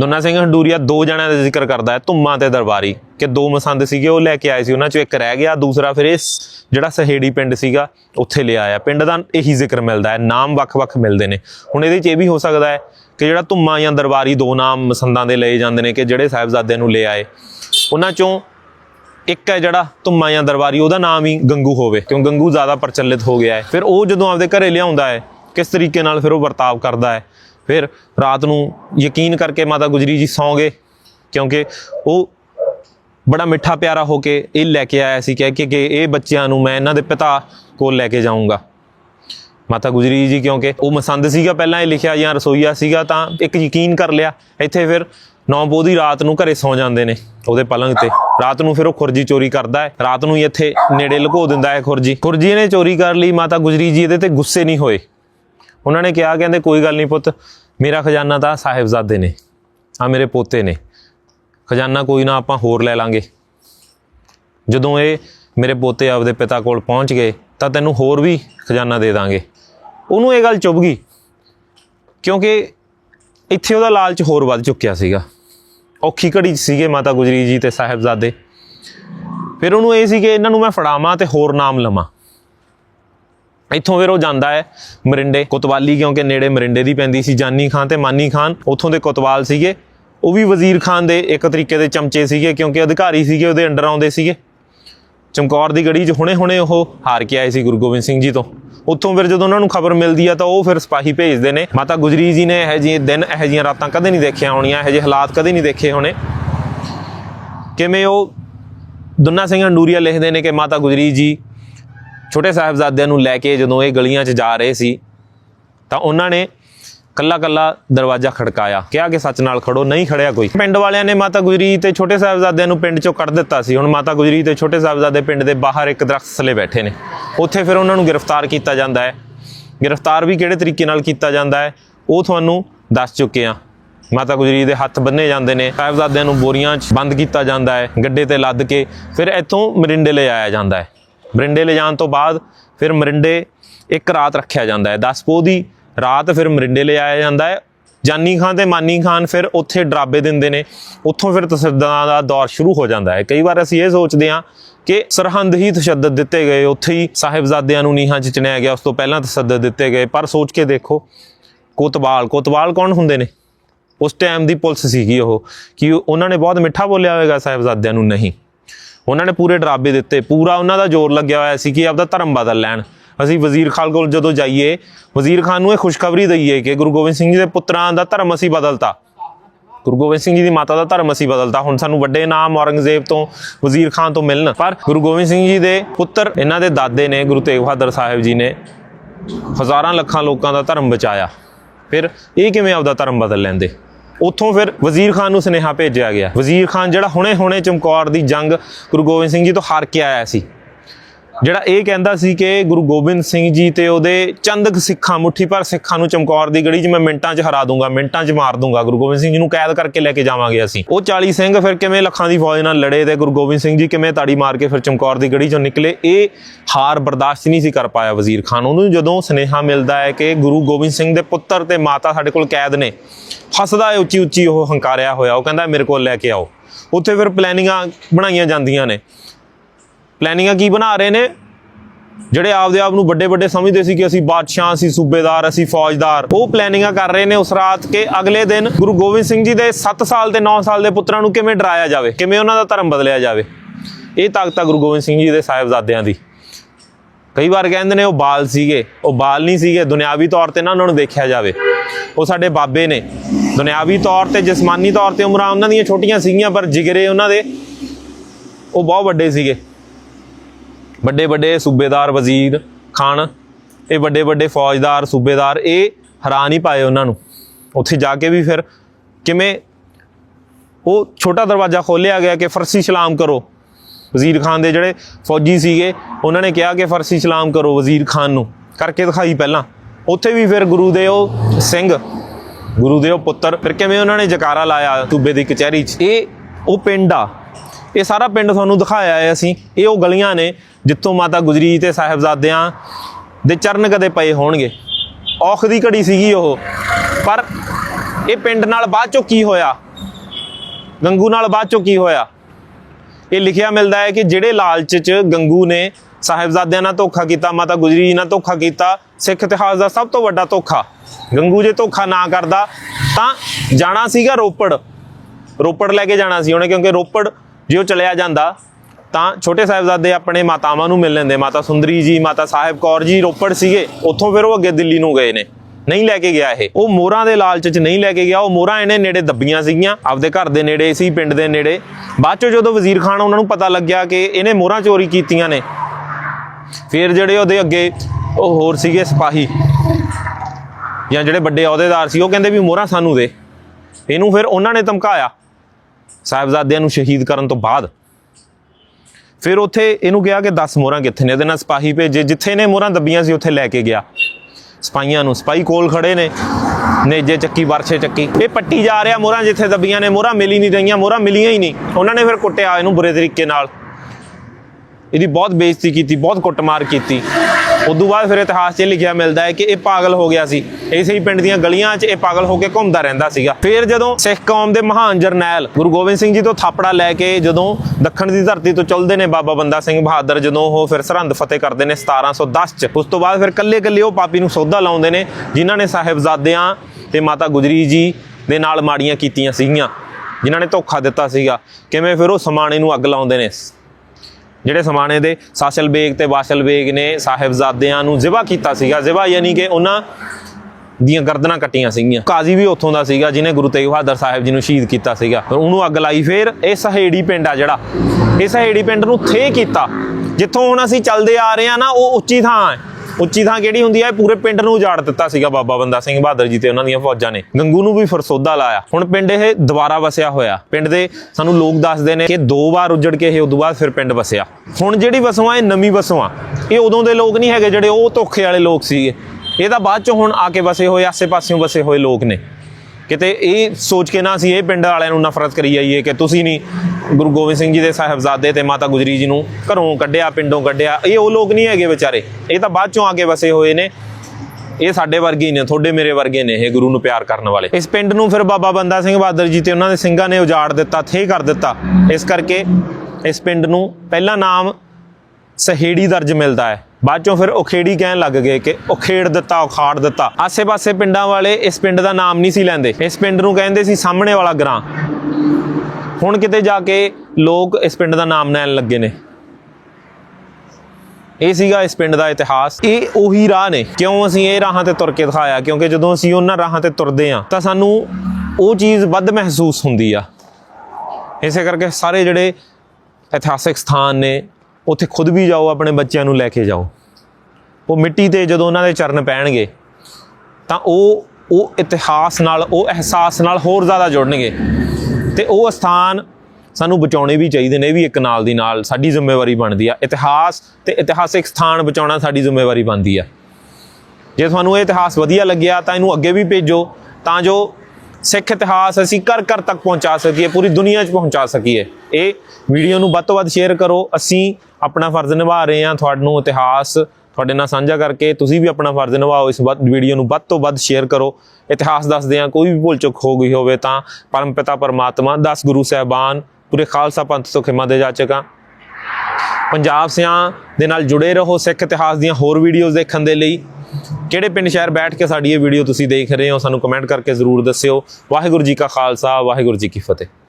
ਦੁੰਨਾ ਸਿੰਘ ਹੰਡੂਰੀਆ ਦੋ ਜਣਿਆਂ ਦਾ ਜ਼ਿਕਰ ਕਰਦਾ ਹੈ, ਧੁੰਮਾ ਤੇ ਦਰਬਾਰੀ, ਕਿ ਦੋ ਮਸੰਦ ਸੀਗੇ, ਉਹ ਲੈ ਕੇ ਆਏ ਸੀ, ਉਹਨਾਂ ਚੋਂ ਇੱਕ ਰਹਿ ਗਿਆ, ਦੂਸਰਾ ਫਿਰ ਇਸ ਜਿਹੜਾ ਸਹੇੜੀ ਪਿੰਡ ਸੀਗਾ, ਉੱਥੇ ਲਿਆ ਆਇਆ। ਪਿੰਡ ਦਾ ਇਹੀ ਜ਼ਿਕਰ ਮਿਲਦਾ ਹੈ, ਨਾਮ ਵੱਖ-ਵੱਖ ਮਿਲਦੇ ਨੇ। ਹੁਣ ਇਹਦੇ 'ਚ ਇਹ ਵੀ ਹੋ ਸਕਦਾ ਹੈ ਕਿ ਜਿਹੜਾ ਧੁੰਮਾ ਜਾਂ ਦਰਬਾਰੀ ਦੋ ਨਾਮ ਮਸੰਦਾਂ ਦੇ ਲਏ ਜਾਂਦੇ ਨੇ, ਕਿ ਜਿਹੜੇ ਸਾਹਿਬਜ਼ਾਦਿਆਂ ਨੂੰ ਲੈ ਆਏ। ਉਹਨਾਂ ਚੋਂ ਇੱਕ ਹੈ ਜਿਹੜਾ ਧੁੰਮਾ ਜਾਂ ਦਰਬਾਰੀ, ਉਹਦਾ ਨਾਮ ਹੀ ਗੰਗੂ ਹੋਵੇ, ਕਿਉਂ ਗੰਗੂ ਜ਼ਿਆਦਾ ਪ੍ਰਚਲਿਤ ਹੋ ਗਿਆ ਹੈ। ਫਿਰ ਉਹ ਜਦੋਂ ਆਪਦੇ ਘਰੇ ਲਿਆਉਂਦਾ ਹੈ, ਕਿਸ ਤਰੀਕੇ ਨਾਲ ਫਿਰ ਉਹ ਵਰਤਾਵ ਕਰਦਾ ਹੈ ਫਿਰ ਰਾਤ ਨੂੰ ਯਕੀਨ ਕਰਕੇ ਮਾਤਾ ਗੁਜਰੀ ਜੀ ਸੌਂ ਗਏ ਕਿਉਂਕਿ ਉਹ ਬੜਾ ਮਿੱਠਾ ਪਿਆਰਾ ਹੋ ਕੇ ਇਹ ਲੈ ਕੇ ਆਇਆ ਸੀ, ਕਹਿ ਕੇ ਕਿ ਇਹ ਬੱਚਿਆਂ ਨੂੰ ਮੈਂ ਇਹਨਾਂ ਦੇ ਪਿਤਾ ਕੋਲ ਲੈ ਕੇ ਜਾਊਂਗਾ। ਮਾਤਾ ਗੁਜਰੀ ਜੀ ਕਿਉਂਕਿ ਉਹ ਮਸੰਦ ਸੀਗਾ ਪਹਿਲਾਂ, ਇਹ ਲਿਖਿਆ ਜਾਂ ਰਸੋਈਆ ਸੀਗਾ ਤਾਂ ਇੱਕ ਯਕੀਨ ਕਰ ਲਿਆ। ਇੱਥੇ ਫਿਰ ਨੌ ਪੋਹ ਦੀ ਰਾਤ ਨੂੰ ਘਰੇ ਸੌ ਜਾਂਦੇ ਨੇ ਉਹਦੇ ਪਲੰਗ ਤੇ। ਰਾਤ ਨੂੰ ਫਿਰ ਉਹ ਖੁਰਜੀ ਚੋਰੀ ਕਰਦਾ ਹੈ। ਰਾਤ ਨੂੰ ਹੀ ਇੱਥੇ ਨੇੜੇ ਲੁਕੋ ਦਿੰਦਾ ਹੈ ਖੁਰਜੀ। ਖੁਰਜੀ ਨੇ ਚੋਰੀ ਕਰ ਲਈ, ਮਾਤਾ ਗੁਜਰੀ ਜੀ ਇਹਦੇ ਤੇ ਗੁੱਸੇ ਨਹੀਂ ਹੋਏ। ਉਹਨਾਂ ਨੇ ਕਿਹਾ, ਕਹਿੰਦੇ ਕੋਈ ਗੱਲ ਨਹੀਂ ਪੁੱਤ, ਮੇਰਾ ਖਜ਼ਾਨਾ ਤਾਂ ਸਾਹਿਬਜ਼ਾਦੇ ਨੇ ਆ ਮੇਰੇ ਪੋਤੇ ਨੇ। ਖਜ਼ਾਨਾ ਕੋਈ ਨਾ ਆਪਾਂ ਹੋਰ ਲੈ ਲਾਂਗੇ। ਜਦੋਂ ਇਹ ਮੇਰੇ ਪੋਤੇ ਆਪਦੇ ਪਿਤਾ ਕੋਲ ਪਹੁੰਚ ਗਏ, ਤਾਂ ਤੈਨੂੰ ਹੋਰ ਵੀ ਖਜ਼ਾਨਾ ਦੇ ਦਾਂਗੇ। ਉਹਨੂੰ ਇਹ ਗੱਲ ਚੁੱਭ ਗਈ, ਕਿਉਂਕਿ ਇੱਥੇ ਉਹਦਾ ਲਾਲਚ ਹੋਰ ਵੱਧ ਚੁੱਕਿਆ ਸੀਗਾ। ਔਖੀ ਘੜੀ 'ਚ ਸੀਗੇ ਮਾਤਾ ਗੁਜਰੀ ਜੀ ਤੇ ਸਾਹਿਬਜ਼ਾਦੇ। ਫਿਰ ਉਹਨੂੰ ਇਹ ਸੀ ਕਿ ਇਹਨਾਂ ਨੂੰ ਮੈਂ ਫੜਾਵਾਂ ਤੇ ਹੋਰ ਨਾਮ ਲਵਾਂ। ਇੱਥੋਂ ਫਿਰ ਉਹ ਜਾਂਦਾ ਹੈ ਮਰਿੰਡੇ, ਕੋਤਵਾਲੀ, ਕਿਉਂਕਿ ਨੇੜੇ ਮਰਿੰਡੇ ਦੀ ਪੈਂਦੀ ਸੀ ਜਾਨੀ ਖਾਨ ਤੇ ਮਾਨੀ ਖਾਨ, ਉੱਥੋਂ ਦੇ ਕੋਤਵਾਲ ਸੀਗੇ। ਉਹ ਵੀ ਵਜ਼ੀਰ ਖਾਨ ਦੇ ਇੱਕ ਤਰੀਕੇ ਦੇ ਚਮਚੇ ਸੀਗੇ, ਕਿਉਂਕਿ ਅਧਿਕਾਰੀ ਸੀਗੇ, ਉਹਦੇ ਅੰਡਰ ਆਉਂਦੇ ਸੀਗੇ। ਚਮਕੌਰ ਦੀ ਗੜੀ 'ਚ ਹੁਣੇ-ਹੁਣੇ ਉਹ ਹਾਰ ਕੇ ਆਏ ਸੀ ਗੁਰੂ ਗੋਬਿੰਦ ਸਿੰਘ ਜੀ ਤੋਂ। ਉੱਥੋਂ ਫਿਰ ਜਦੋਂ ਉਹਨਾਂ ਨੂੰ ਖਬਰ ਮਿਲਦੀ ਆ ਤਾਂ ਉਹ ਫਿਰ ਸਿਪਾਹੀ ਭੇਜਦੇ ਨੇ। ਮਾਤਾ ਗੁਜਰੀ ਜੀ ਨੇ ਇਹ ਜਿਹੇ ਦਿਨ, ਇਹ ਜਿਹੀਆਂ ਰਾਤਾਂ ਕਦੇ ਨਹੀਂ ਦੇਖੀਆਂ ਹੋਣੀਆਂ, ਇਹ ਜਿਹੇ ਹਾਲਾਤ ਕਦੇ ਨਹੀਂ ਦੇਖੇ ਹੋਣੇ। ਕਿਵੇਂ ਉਹ ਦੁੰਨਾ ਸਿੰਘ ਹੰਡੂਰੀਆ ਲਿਖਦੇ ਨੇ ਕਿ ਮਾਤਾ ਗੁਜਰੀ ਜੀ ਛੋਟੇ ਸਾਹਿਬਜ਼ਾਦਿਆਂ ਨੂੰ ਲੈ ਕੇ ਜਦੋਂ ਇਹ ਗਲੀਆਂ 'ਚ ਜਾ ਰਹੇ ਸੀ, ਤਾਂ ਉਹਨਾਂ ਨੇ ਕੱਲਾ ਕੱਲਾ ਦਰਵਾਜ਼ਾ ਖੜਕਾਇਆ। ਕਿਹਾ ਕਿ ਸੱਚ ਨਾਲ ਖੜੋ, ਨਹੀਂ ਖੜਿਆ ਕੋਈ। ਪਿੰਡ ਵਾਲਿਆਂ ਨੇ ਮਾਤਾ ਗੁਜਰੀ ਤੇ ਛੋਟੇ ਸਾਹਿਬਜ਼ਾਦਿਆਂ ਨੂੰ ਪਿੰਡ 'ਚੋਂ ਕੱਢ ਦਿੱਤਾ ਸੀ। ਹੁਣ ਮਾਤਾ ਗੁਜਰੀ ਤੇ ਛੋਟੇ ਸਾਹਿਬਜ਼ਾਦੇ ਪਿੰਡ ਦੇ ਬਾਹਰ ਇੱਕ ਦਰਖਤ ਥੱਲੇ ਬੈਠੇ ਨੇ। ਉੱਥੇ ਫਿਰ ਉਹਨਾਂ ਨੂੰ ਗ੍ਰਿਫਤਾਰ ਕੀਤਾ ਜਾਂਦਾ ਹੈ। ਗ੍ਰਿਫਤਾਰ ਵੀ ਕਿਹੜੇ ਤਰੀਕੇ ਨਾਲ ਕੀਤਾ ਜਾਂਦਾ ਹੈ, ਉਹ ਤੁਹਾਨੂੰ ਦੱਸ ਚੁੱਕੇ ਆ ਮਾਤਾ ਗੁਜਰੀ ਦੇ ਹੱਥ ਬੰਨੇ ਜਾਂਦੇ ਨੇ। ਸਾਹਿਬਜ਼ਾਦਿਆਂ ਨੂੰ ਬੋਰੀਆਂ 'ਚ ਬੰਦ ਕੀਤਾ ਜਾਂਦਾ ਹੈ, ਗੱਡੇ ਤੇ ਲੱਦ ਕੇ ਫਿਰ ਇੱਥੋਂ ਮਰਿੰਡੇ ਲੈ ਆਇਆ ਜਾਂਦਾ ਹੈ। ਮਰਿੰਡੇ ਲੈ ਜਾਣ ਤੋਂ ਬਾਅਦ ਫਿਰ ਮਰਿੰਡੇ ਇੱਕ ਰਾਤ ਰੱਖਿਆ ਜਾਂਦਾ ਹੈ। 10 ਪੋਹ ਦੀ ਰਾਤ ਫਿਰ ਮਰਿੰਡੇ ਲੈ ਆਇਆ ਜਾਂਦਾ ਹੈ। ਜਾਨੀ ਖਾਨ ਤੇ ਮਾਨੀ ਖਾਨ ਫਿਰ ਉੱਥੇ ਡਰਾਬੇ ਦਿੰਦੇ ਨੇ। ਉੱਥੋਂ ਫਿਰ ਤਸ਼ੱਦਦਾਂ ਦਾ ਦੌਰ ਸ਼ੁਰੂ ਹੋ ਜਾਂਦਾ ਹੈ। ਕਈ ਵਾਰ ਅਸੀਂ ਇਹ ਸੋਚਦੇ ਹਾਂ ਕਿ ਸਰਹੰਦ ਹੀ ਤਸ਼ੱਦਦ ਦਿੱਤੇ ਗਏ, ਉੱਥੇ ਹੀ ਸਾਹਿਬਜ਼ਾਦਿਆਂ ਨੂੰ ਨੀਹਾਂ 'ਚ ਚਿਣਿਆ ਗਿਆ, ਉਸ ਤੋਂ ਪਹਿਲਾਂ ਤਸ਼ੱਦਦ ਦਿੱਤੇ ਗਏ। ਪਰ ਸੋਚ ਕੇ ਦੇਖੋ, ਕੋਤਵਾਲ ਕੋਤਵਾਲ ਕੌਣ ਹੁੰਦੇ ਨੇ? ਉਸ ਟਾਈਮ ਦੀ ਪੁਲਿਸ ਸੀਗੀ ਉਹ, ਕਿ ਉਹਨਾਂ ਨੇ ਬਹੁਤ ਮਿੱਠਾ ਬੋਲਿਆ ਹੋਵੇਗਾ ਸਾਹਿਬਜ਼ਾਦਿਆਂ ਨੂੰ, ਨਹੀਂ। ਉਹਨਾਂ ਨੇ ਪੂਰੇ ਡਰਾਬੇ ਦਿੱਤੇ। ਪੂਰਾ ਉਹਨਾਂ ਦਾ ਜ਼ੋਰ ਲੱਗਿਆ ਹੋਇਆ ਸੀ ਕਿ ਆਪਦਾ ਧਰਮ ਬਦਲ ਲੈਣ। ਅਸੀਂ ਵਜ਼ੀਰ ਖਾਨ ਕੋਲ ਜਦੋਂ ਜਾਈਏ, ਵਜ਼ੀਰ ਖਾਨ ਨੂੰ ਇਹ ਖੁਸ਼ਖਬਰੀ ਦਈਏ ਕਿ ਗੁਰੂ ਗੋਬਿੰਦ ਸਿੰਘ ਜੀ ਦੇ ਪੁੱਤਰਾਂ ਦਾ ਧਰਮ ਅਸੀਂ ਬਦਲਤਾ। ਗੁਰੂ ਗੋਬਿੰਦ ਸਿੰਘ ਜੀ ਦੀ ਮਾਤਾ ਦਾ ਧਰਮ ਅਸੀਂ ਬਦਲਤਾ। ਹੁਣ ਸਾਨੂੰ ਵੱਡੇ ਨਾਮ ਔਰੰਗਜ਼ੇਬ ਤੋਂ, ਵਜ਼ੀਰ ਖਾਨ ਤੋਂ ਮਿਲਣ। ਪਰ ਗੁਰੂ ਗੋਬਿੰਦ ਸਿੰਘ ਜੀ ਦੇ ਪੁੱਤਰ, ਇਹਨਾਂ ਦੇ ਦਾਦੇ ਨੇ, ਗੁਰੂ ਤੇਗ ਬਹਾਦਰ ਸਾਹਿਬ ਜੀ ਨੇ ਹਜ਼ਾਰਾਂ ਲੱਖਾਂ ਲੋਕਾਂ ਦਾ ਧਰਮ ਬਚਾਇਆ। ਫਿਰ ਇਹ ਕਿਵੇਂ ਆਪਦਾ ਧਰਮ ਬਦਲ ਲੈਂਦੇ? ਉੱਥੋਂ ਫਿਰ ਵਜ਼ੀਰ ਖਾਨ ਨੂੰ ਸੁਨੇਹਾ ਭੇਜਿਆ ਗਿਆ। ਵਜ਼ੀਰ ਖਾਨ ਜਿਹੜਾ ਹੁਣੇ-ਹੁਣੇ ਚਮਕੌਰ ਦੀ ਜੰਗ ਗੁਰੂ ਗੋਬਿੰਦ ਸਿੰਘ ਜੀ ਤੋਂ ਹਾਰ ਕੇ ਆਇਆ ਸੀ। ਜਿਹੜਾ ਇਹ ਕਹਿੰਦਾ ਸੀ ਕਿ ਗੁਰੂ ਗੋਬਿੰਦ ਸਿੰਘ ਜੀ ਤੇ ਉਹਦੇ ਚੰਦਕ ਸਿੱਖਾਂ, ਮੁੱਠੀ ਭਰ ਸਿੱਖਾਂ ਨੂੰ ਚਮਕੌਰ ਦੀ ਗੜੀ 'ਚ ਮੈਂ ਮਿੰਟਾਂ 'ਚ ਹਰਾ ਦੂੰਗਾ, ਮਿੰਟਾਂ 'ਚ ਮਾਰ ਦੂੰਗਾ। ਗੁਰੂ ਗੋਬਿੰਦ ਸਿੰਘ ਜੀ ਨੂੰ ਕੈਦ ਕਰਕੇ ਲੈ ਕੇ ਜਾਵਾਂਗੇ ਅਸੀਂ। ਉਹ 40 ਸਿੰਘ ਫਿਰ ਕਿਵੇਂ ਲੱਖਾਂ ਦੀ ਫੌਜ ਨਾਲ ਲੜੇ ਤੇ ਗੁਰੂ ਗੋਬਿੰਦ ਸਿੰਘ ਜੀ ਕਿਵੇਂ ਤਾੜੀ ਮਾਰ ਕੇ ਫਿਰ ਚਮਕੌਰ ਦੀ ਗੜੀ 'ਚੋਂ ਨਿਕਲੇ, ਇਹ ਹਾਰ ਬਰਦਾਸ਼ਤ ਨਹੀਂ ਸੀ ਕਰ ਪਾਇਆ ਵਜ਼ੀਰ ਖਾਨ। ਉਹਨੂੰ ਜਦੋਂ ਸੁਨੇਹਾ ਮਿਲਦਾ ਹੈ ਕਿ ਗੁਰੂ ਗੋਬਿੰਦ ਸਿੰਘ ਦੇ ਪੁੱਤਰ ਤੇ ਮਾਤਾ ਸਾਡੇ ਕੋਲ ਕੈਦ ਨੇ, ਹੱਸਦਾ ਹੈ ਉੱਚੀ ਉੱਚੀ ਉਹ ਹੰਕਾਰਿਆ ਹੋਇਆ। ਉਹ ਕਹਿੰਦਾ, ਮੇਰੇ ਕੋਲ ਲੈ ਕੇ ਆਓ। ਉੱਥੇ ਫਿਰ ਪਲੈਨਿੰਗਾਂ ਬਣਾਈਆਂ ਜਾਂਦੀਆਂ ਨੇ। ਪਲੈਨਿੰਗਾਂ ਕੀ ਬਣਾ ਰਹੇ ਨੇ? ਜਿਹੜੇ ਆਪਦੇ ਆਪ ਨੂੰ ਵੱਡੇ ਵੱਡੇ ਸਮਝਦੇ ਸੀ ਕਿ ਅਸੀਂ ਬਾਦਸ਼ਾਹ, ਅਸੀਂ ਸੂਬੇਦਾਰ, ਅਸੀਂ ਫੌਜਦਾਰ, ਉਹ ਪਲੈਨਿੰਗਾਂ ਕਰ ਰਹੇ ਨੇ ਉਸ ਰਾਤ ਕਿ ਅਗਲੇ ਦਿਨ ਗੁਰੂ ਗੋਬਿੰਦ ਸਿੰਘ ਜੀ ਦੇ 7 ਸਾਲ ਤੇ 9 ਸਾਲ ਦੇ ਪੁੱਤਰਾਂ ਨੂੰ ਕਿਵੇਂ ਡਰਾਇਆ ਜਾਵੇ? ਕਿਵੇਂ ਉਹਨਾਂ ਦਾ ਧਰਮ ਬਦਲਿਆ ਜਾਵੇ? ਇਹ ਤਾਕਤ ਆ ਗੁਰੂ ਗੋਬਿੰਦ ਸਿੰਘ ਜੀ ਦੇ ਸਾਹਿਬਜ਼ਾਦਿਆਂ ਦੀ। ਕਈ ਵਾਰ ਕਹਿੰਦੇ ਨੇ ਉਹ ਬਾਲ ਸੀਗੇ, ਉਹ ਬਾਲ ਨਹੀਂ ਸੀਗੇ, ਦੁਨਿਆਵੀ ਤੌਰ ਤੇ ਨਾ ਉਹਨਾਂ ਨੂੰ ਦੇਖਿਆ ਜਾਵੇ। ਉਹ ਸਾਡੇ ਬਾਬੇ ਨੇ। ਦੁਨਿਆਵੀ ਤੌਰ ਤੇ, ਜਿਸਮਾਨੀ ਤੌਰ ਤੇ ਉਮਰਾਂ ਉਹਨਾਂ ਦੀਆਂ ਛੋਟੀਆਂ ਸੀਗੀਆਂ, ਪਰ ਜਿਗਰੇ ਉਹਨਾਂ ਦੇ ਉਹ ਬਹੁਤ ਵੱਡੇ ਸੀਗੇ। ਵੱਡੇ ਵੱਡੇ ਸੂਬੇਦਾਰ ਵਜ਼ੀਰ, ਖਾਨ, ਇਹ ਵੱਡੇ ਵੱਡੇ ਫੌਜਦਾਰ, ਸੂਬੇਦਾਰ, ਇਹ ਹਰਾ ਨਹੀਂ ਪਾਏ ਉਹਨਾਂ ਨੂੰ। ਉੱਥੇ ਜਾ ਕੇ ਵੀ ਫਿਰ ਕਿਵੇਂ ਉਹ ਛੋਟਾ ਦਰਵਾਜ਼ਾ ਖੋਲ੍ਹਿਆ ਗਿਆ ਕਿ ਫਰਸੀ ਸਲਾਮ ਕਰੋ। ਵਜ਼ੀਰ ਖਾਨ ਦੇ ਜਿਹੜੇ ਫੌਜੀ ਸੀਗੇ, ਉਹਨਾਂ ਨੇ ਕਿਹਾ ਕਿ ਫਰਸੀ ਸਲਾਮ ਕਰੋ ਵਜ਼ੀਰ ਖਾਨ ਨੂੰ। ਕਰਕੇ ਦਿਖਾਈ ਪਹਿਲਾਂ। ਉੱਥੇ ਵੀ ਫਿਰ ਗੁਰੂ ਦੇ ਉਹ ਸਿੰਘ ਗੁਰੂ ਦੇ ਉਹ ਪੁੱਤਰ, ਫਿਰ ਕਿਵੇਂ ਉਹਨਾਂ ਨੇ ਜਕਾਰਾ ਲਾਇਆ ਸੂਬੇ ਦੀ ਕਚਹਿਰੀ 'ਚ? ਇਹ ਉਹ ਪਿੰਡ ਆ ਇਹ ਸਾਰਾ ਪਿੰਡ ਤੁਹਾਨੂੰ ਦਿਖਾਇਆ ਹੈ ਅਸੀਂ। ਇਹ ਉਹ ਗਲੀਆਂ ਨੇ ਜਿੱਥੋਂ ਮਾਤਾ ਗੁਜਰੀ ਤੇ ਸਾਹਿਬਜ਼ਾਦਿਆਂ ਦੇ ਚਰਨ ਕਦੇ ਪਏ ਹੋਣਗੇ। ਔਖ ਦੀ ਘੜੀ ਸੀਗੀ ਉਹ। ਪਰ ਇਹ ਪਿੰਡ ਨਾਲ ਬਾਅਦ ਚੋਂ ਕੀ ਹੋਇਆ? ਗੰਗੂ ਨਾਲ ਬਾਅਦ ਚੋਂ ਕੀ ਹੋਇਆ? ਇਹ ਲਿਖਿਆ ਮਿਲਦਾ ਹੈ ਕਿ ਜਿਹੜੇ ਲਾਲਚ 'ਚ ਗੰਗੂ ਨੇ ਸਾਹਿਬਜ਼ਾਦਿਆਂ ਨਾਲ ਧੋਖਾ ਕੀਤਾ, ਮਾਤਾ ਗੁਜਰੀ ਜੀ ਨਾਲ ਧੋਖਾ ਕੀਤਾ, ਸਿੱਖ ਇਤਿਹਾਸ ਦਾ ਸਭ ਤੋਂ ਵੱਡਾ ਧੋਖਾ। ਗੰਗੂ ਜੇ ਧੋਖਾ ਨਾ ਕਰਦਾ ਤਾਂ ਜਾਣਾ ਸੀਗਾ ਰੋਪੜ। ਰੋਪੜ ਲੈ ਕੇ ਜਾਣਾ ਸੀ ਉਹਨੇ ਕਿਉਂਕਿ ਰੋਪੜ ਜੇ ਉਹ ਚਲਿਆ ਜਾਂਦਾ, ਤਾਂ ਛੋਟੇ ਸਾਹਿਬਜ਼ਾਦੇ ਆਪਣੇ ਮਾਤਾਵਾਂ ਨੂੰ ਮਿਲ ਲੈਂਦੇ। ਮਾਤਾ ਸੁੰਦਰੀ ਜੀ, ਮਾਤਾ ਸਾਹਿਬ ਕੌਰ ਜੀ ਰੋਪੜ ਸੀਗੇ। ਉੱਥੋਂ ਫਿਰ ਉਹ ਅੱਗੇ ਦਿੱਲੀ ਨੂੰ ਗਏ ਨੇ। ਨਹੀਂ ਲੈ ਕੇ ਗਿਆ ਇਹ। ਉਹ ਮੋਹਰਾਂ ਦੇ ਲਾਲਚ 'ਚ ਨਹੀਂ ਲੈ ਕੇ ਗਿਆ। ਉਹ ਮੋਹਰਾਂ ਇਹਨੇ ਨੇੜੇ ਦੱਬੀਆਂ ਸੀਗੀਆਂ। ਆਪਦੇ ਘਰ ਦੇ ਨੇੜੇ ਸੀ, ਪਿੰਡ ਦੇ ਨੇੜੇ। ਬਾਅਦ ਚੋਂ ਜਦੋਂ ਵਜ਼ੀਰ ਖਾਨ ਉਹਨਾਂ ਨੂੰ ਪਤਾ ਲੱਗਿਆ ਕਿ ਇਹਨੇ ਮੋਹਰਾਂ ਚੋਰੀ ਕੀਤੀਆਂ ਨੇ, ਫਿਰ ਜਿਹੜੇ ਉਹਦੇ ਅੱਗੇ ਉਹ ਹੋਰ ਸੀਗੇ ਸਿਪਾਹੀ, ਜਾਂ ਜਿਹੜੇ ਵੱਡੇ ਅਹੁਦੇਦਾਰ ਸੀ, ਉਹ ਕਹਿੰਦੇ ਵੀ ਮੋਹਰਾਂ ਸਾਨੂੰ ਦੇ। ਇਹਨੂੰ ਫਿਰ ਉਹਨਾਂ ਨੇ ਧਮਕਾਇਆ। ਸਾਹਿਬਜ਼ਾਦਿਆਂ ਨੂੰ ਸ਼ਹੀਦ ਕਰਨ ਤੋਂ ਬਾਅਦ। ਫਿਰ ਉੱਥੇ ਇਹਨੂੰ ਕਿਹਾ ਕਿ 10 ਮੋਹਰਾਂ ਕਿੱਥੇ ਨੇ? ਇਹਦੇ ਨਾਲ ਸਿਪਾਹੀ ਭੇਜੇ। ਜਿੱਥੇ ਨੇ ਮੋਹਰਾਂ ਦੱਬੀਆਂ ਸੀ, ਉੱਥੇ ਲੈ ਕੇ ਗਿਆ। ਸਿਪਾਹੀਆਂ ਨੂੰ ਸਿਪਾਹੀ ਕੋਲ ਖੜੇ ਨੇ। ਨੇਜੇ ਚੱਕੀ, ਵਰਛੇ ਚੱਕੀ। ਇਹ ਪੱਟੀ ਜਾ ਰਿਹਾ ਮੋਹਰਾਂ ਜਿੱਥੇ ਦੱਬੀਆਂ ਨੇ। ਮੋਹਰਾਂ ਮਿਲ ਹੀ ਨਹੀਂ ਰਹੀਆਂ, ਮੋਹਰਾਂ ਮਿਲੀਆਂ ਹੀ ਨਹੀਂ। ਉਹਨਾਂ ਨੇ ਫਿਰ ਕੁੱਟਿਆ ਇਹਨੂੰ ਬੁਰੇ ਤਰੀਕੇ ਨਾਲ। ਇਹਦੀ ਬਹੁਤ ਬੇਇੱਜ਼ਤੀ ਕੀਤੀ, ਬਹੁਤ ਕੁੱਟਮਾਰ ਕੀਤੀ। ਉਦੋਂ ਬਾਅਦ ਫਿਰ ਇਤਿਹਾਸ 'ਚ ਇਹ ਲਿਖਿਆ ਮਿਲਦਾ ਹੈ ਕਿ ਇਹ ਪਾਗਲ ਹੋ ਗਿਆ ਸੀ। ਇਸੇ ਹੀ ਪਿੰਡ ਦੀਆਂ ਗਲੀਆਂ 'ਚ ਇਹ ਪਾਗਲ ਹੋ ਕੇ ਘੁੰਮਦਾ ਰਹਿੰਦਾ ਸੀਗਾ। ਫਿਰ ਜਦੋਂ ਸਿੱਖ ਕੌਮ ਦੇ ਮਹਾਨ ਜਰਨੈਲ ਗੁਰੂ ਗੋਬਿੰਦ ਸਿੰਘ ਜੀ ਤੋਂ ਥਾਪੜਾ ਲੈ ਕੇ ਜਦੋਂ ਦੱਖਣ ਦੀ ਧਰਤੀ ਤੋਂ ਚੱਲਦੇ ਨੇ ਬਾਬਾ ਬੰਦਾ ਸਿੰਘ ਬਹਾਦਰ, ਜਦੋਂ ਉਹ ਫਿਰ ਸਰਹੰਦ ਫਤਿਹ ਕਰਦੇ ਨੇ 1710 'ਚ, ਉਸ ਤੋਂ ਬਾਅਦ ਫਿਰ ਕੱਲੇ-ਕੱਲੇ ਉਹ ਪਾਪੀ ਨੂੰ ਸੌਦਾ ਲਾਉਂਦੇ ਨੇ, ਜਿਨ੍ਹਾਂ ਨੇ ਸਾਹਿਬਜ਼ਾਦਿਆਂ ਤੇ ਮਾਤਾ ਗੁਜਰੀ ਜੀ ਦੇ ਨਾਲ ਮਾੜੀਆਂ ਕੀਤੀਆਂ ਸੀਗੀਆਂ, ਜਿਨ੍ਹਾਂ ਨੇ ਧੋਖਾ ਦਿੱਤਾ ਸੀਗਾ। ਕਿਵੇਂ ਫਿਰ ਉਹ ਸਮਾਣੇ ਨੂੰ ਅੱਗ ਲਾਉਂਦੇ ਨੇ? ਜਿਹੜੇ ਸਮਾਣੇ ਦੇ ਸਾਸਲ ਬੇਗ ਤੇ ਵਾਸਲ ਬੇਗ ਨੇ ਸਾਹਿਬਜ਼ਾਦਿਆਂ ਨੂੰ ਜ਼ਿਬਾ ਕੀਤਾ ਸੀਗਾ। ਜ਼ਿਬਾ ਯਾਨੀ ਕਿ ਉਹਨਾਂ ਦੀਆਂ ਗਰਦਨਾਂ ਕੱਟੀਆਂ ਸੀਗੀਆਂ। ਕਾਜ਼ੀ ਵੀ ਉੱਥੋਂ ਦਾ ਸੀਗਾ ਜਿਹਨੇ ਗੁਰੂ ਤੇਗ ਬਹਾਦਰ ਸਾਹਿਬ ਜੀ ਨੂੰ ਸ਼ਹੀਦ ਕੀਤਾ ਸੀਗਾ। ਉਹਨੂੰ ਅੱਗ ਲਾਈ ਫਿਰ। ਇਹ ਸਹੇੜੀ ਪਿੰਡ ਆ ਜਿਹੜਾ। ਇਹ ਸਹੇੜੀ ਪਿੰਡ ਨੂੰ ਥੇ ਕੀਤਾ। ਜਿੱਥੋਂ ਹੁਣ ਅਸੀਂ ਚੱਲਦੇ ਆ ਰਹੇ ਆ ਨਾ, ਉਹ ਉੱਚੀ ਥਾਂ ਹੈ। ਉੱਚੀ ਥਾਂ ਕਿਹੜੀ ਹੁੰਦੀ ਹੈ ਪੂਰੇ ਪਿੰਡ ਨੂੰ ਉਜਾੜ ਦਿੱਤਾ ਸੀਗਾ ਬਾਬਾ ਬੰਦਾ ਸਿੰਘ ਬਹਾਦਰ ਜੀ ਤੇ ਉਹਨਾਂ ਦੀਆਂ ਫੌਜਾਂ ਨੇ। ਗੰਗੂ ਨੂੰ ਵੀ ਫਰਸੋਦਾ ਲਾਇਆ। ਹੁਣ ਪਿੰਡ ਇਹ ਦੁਬਾਰਾ ਵਸਿਆ ਹੋਇਆ। ਪਿੰਡ ਦੇ ਸਾਨੂੰ ਲੋਕ ਦੱਸਦੇ ਨੇ ਕਿ ਦੋ ਵਾਰ ਉੱਜੜ ਕੇ ਇਹ ਉਦੋਂ ਬਾਅਦ ਫਿਰ ਪਿੰਡ ਵਸਿਆ। ਹੁਣ ਜਿਹੜੀ ਵਸੋਂ ਇਹ ਨਵੀਂ ਵਸੋਂ ਇਹ ਉਦੋਂ ਦੇ ਲੋਕ ਨਹੀਂ ਹੈਗੇ ਜਿਹੜੇ ਉਹ ਧੋਖੇ ਵਾਲੇ ਲੋਕ ਸੀਗੇ। ਇਹ ਤਾਂ ਬਾਅਦ ਚ ਹੁਣ ਆ ਕੇ ਵਸੇ ਹੋਏ, ਆਸੇ-ਪਾਸਿਓਂ ਵਸੇ ਹੋਏ ਲੋਕ ਨੇ। ਕਿਤੇ ਇਹ ਸੋਚ ਕੇ ਨਾ ਅਸੀਂ ਇਹ ਪਿੰਡ ਵਾਲਿਆਂ ਨੂੰ ਨਫ਼ਰਤ ਕਰੀ ਜਾਈਏ ਕਿ ਤੁਸੀਂ ਨਹੀਂ ਗੁਰੂ ਗੋਬਿੰਦ ਸਿੰਘ ਜੀ ਦੇ ਸਾਹਿਬਜ਼ਾਦੇ ਤੇ ਮਾਤਾ ਗੁਜਰੀ ਜੀ ਨੂੰ ਘਰੋਂ ਕੱਢਿਆ, ਪਿੰਡੋਂ ਕੱਢਿਆ। ਇਹ ਉਹ ਲੋਕ ਨਹੀਂ ਹੈਗੇ ਵਿਚਾਰੇ। ਇਹ ਤਾਂ ਬਾਅਦ ਚੋਂ ਆ ਕੇ ਵਸੇ ਹੋਏ ਨੇ। ਇਹ ਸਾਡੇ ਵਰਗੇ ਹੀ ਨੇ, ਤੁਹਾਡੇ ਮੇਰੇ ਵਰਗੇ ਨੇ ਇਹ ਗੁਰੂ ਨੂੰ ਪਿਆਰ ਕਰਨ ਵਾਲੇ। ਇਸ ਪਿੰਡ ਨੂੰ ਫਿਰ ਬਾਬਾ ਬੰਦਾ ਸਿੰਘ ਬਹਾਦਰ ਜੀ ਤੇ ਉਹਨਾਂ ਦੇ ਸਿੰਘਾਂ ਨੇ ਉਜਾੜ ਦਿੱਤਾ ਥੇ ਕਰ ਦਿੱਤਾ। ਇਸ ਕਰਕੇ ਇਸ ਪਿੰਡ ਨੂੰ ਪਹਿਲਾ ਨਾਮ ਸਹੇੜੀ ਦਰਜ ਮਿਲਦਾ ਹੈ। ਬਾਅਦ ਚੋਂ ਫਿਰ ਉਖੇੜੀ ਕਹਿਣ ਲੱਗ ਗਏ ਕਿ ਉਖੇੜ ਦਿੱਤਾ, ਉਖਾੜ ਦਿੱਤਾ। ਆਸੇ-ਪਾਸੇ ਪਿੰਡਾਂ ਵਾਲੇ ਇਸ ਪਿੰਡ ਦਾ ਨਾਮ ਨਹੀਂ ਸੀ ਲੈਂਦੇ। ਇਸ ਪਿੰਡ ਨੂੰ ਕਹਿੰਦੇ ਸੀ ਸਾਹਮਣੇ ਵਾਲਾ ਗ੍ਰਾਂ ਹੁਣ ਕਿਤੇ ਜਾ ਕੇ ਲੋਕ ਇਸ ਪਿੰਡ ਦਾ ਨਾਮ ਲੈਣ ਲੱਗੇ ਨੇ। ਇਹ ਸੀਗਾ ਇਸ ਪਿੰਡ ਦਾ ਇਤਿਹਾਸ। ਇਹ ਉਹੀ ਰਾਹ ਨੇ। ਕਿਉਂ ਅਸੀਂ ਇਹ ਰਾਹਾਂ ਤੇ ਤੁਰ ਕੇ ਦਿਖਾਇਆ? ਕਿਉਂਕਿ ਜਦੋਂ ਅਸੀਂ ਉਹਨਾਂ ਰਾਹਾਂ ਤੇ ਤੁਰਦੇ ਆ ਤਾਂ ਸਾਨੂੰ ਉਹ ਚੀਜ਼ ਵੱਧ ਮਹਿਸੂਸ ਹੁੰਦੀ ਆ। ਇਸੇ ਕਰਕੇ ਸਾਰੇ ਜਿਹੜੇ ਇਤਿਹਾਸਿਕ ਸਥਾਨ ਨੇ ਉੱਥੇ ਖੁਦ ਵੀ ਜਾਓ, ਆਪਣੇ ਬੱਚਿਆਂ ਨੂੰ ਲੈ ਕੇ ਜਾਓ। ਉਹ ਮਿੱਟੀ ਤੇ ਜਦੋਂ ਉਹਨਾਂ ਦੇ ਚਰਨ ਪੈਣਗੇ, ਤਾਂ ਉਹ ਉਹ ਇਤਿਹਾਸ ਨਾਲ, ਉਹ ਅਹਿਸਾਸ ਨਾਲ ਹੋਰ ਜ਼ਿਆਦਾ ਜੁੜਨਗੇ। ਤੇ ਉਹ ਸਥਾਨ ਸਾਨੂੰ ਬਚਾਉਣੇ ਵੀ ਚਾਹੀਦੇ ਨੇ, ਇਹ ਵੀ ਇੱਕ ਨਾਲ ਦੀ ਨਾਲ ਸਾਡੀ ਜ਼ਿੰਮੇਵਾਰੀ ਬਣਦੀ ਆ। ਇਤਿਹਾਸ ਤੇ ਇਤਿਹਾਸਿਕ ਸਥਾਨ ਬਚਾਉਣਾ ਸਾਡੀ ਜ਼ਿੰਮੇਵਾਰੀ ਬਣਦੀ ਆ। ਜੇ ਤੁਹਾਨੂੰ ਇਹ ਇਤਿਹਾਸ ਵਧੀਆ ਲੱਗਿਆ, ਤਾਂ ਇਹਨੂੰ ਅੱਗੇ ਵੀ ਭੇਜੋ, ਤਾਂ ਜੋ ਸਿੱਖ ਇਤਿਹਾਸ ਅਸੀਂ ਘਰ ਘਰ ਤੱਕ ਪਹੁੰਚਾ ਸਕੀਏ, ਪੂਰੀ ਦੁਨੀਆ 'ਚ ਪਹੁੰਚਾ ਸਕੀਏ। ਇਹ ਵੀਡੀਓ ਨੂੰ ਵੱਧ ਤੋਂ ਵੱਧ ਸ਼ੇਅਰ ਕਰੋ। ਅਸੀਂ ਆਪਣਾ ਫਰਜ਼ ਨਿਭਾ ਰਹੇ ਹਾਂ ਤੁਹਾਨੂੰ ਇਤਿਹਾਸ ਤੁਹਾਡੇ ਨਾਲ ਸਾਂਝਾ ਕਰਕੇ। ਤੁਸੀਂ ਵੀ ਆਪਣਾ ਫਰਜ਼ ਨਿਭਾਓ, ਇਸ ਵੱਧ ਵੀਡੀਓ ਨੂੰ ਵੱਧ ਤੋਂ ਵੱਧ ਸ਼ੇਅਰ ਕਰੋ। ਇਤਿਹਾਸ ਦੱਸਦੇ ਹਾਂ, ਕੋਈ ਵੀ ਭੁੱਲ ਚੁੱਕ ਹੋ ਗਈ ਹੋਵੇ ਤਾਂ ਪਰਮ ਪਿਤਾ ਪਰਮਾਤਮਾ 10 ਗੁਰੂ ਸਾਹਿਬਾਨ, ਪੂਰੇ ਖਾਲਸਾ ਪੰਥ ਤੋਂ ਖਿਮਾ ਦੇ ਜਾਚਕਾਂ ਪੰਜਾਬ ਸਿਆਂ ਦੇ ਨਾਲ ਜੁੜੇ ਰਹੋ ਸਿੱਖ ਇਤਿਹਾਸ ਦੀਆਂ ਹੋਰ ਵੀਡੀਓਜ਼ ਦੇਖਣ ਦੇ ਲਈ। ਕਿਹੜੇ ਪਿੰਡ ਸ਼ਹਿਰ ਬੈਠ ਕੇ ਸਾਡੀ ਇਹ ਵੀਡੀਓ ਤੁਸੀਂ ਦੇਖ ਰਹੇ ਹੋ, ਸਾਨੂੰ ਕਮੈਂਟ ਕਰਕੇ ਜ਼ਰੂਰ ਦੱਸਿਓ। ਵਾਹਿਗੁਰੂ ਜੀ ਕਾ ਖਾਲਸਾ, ਵਾਹਿਗੁਰੂ ਜੀ ਕੀ ਫਤਿਹ।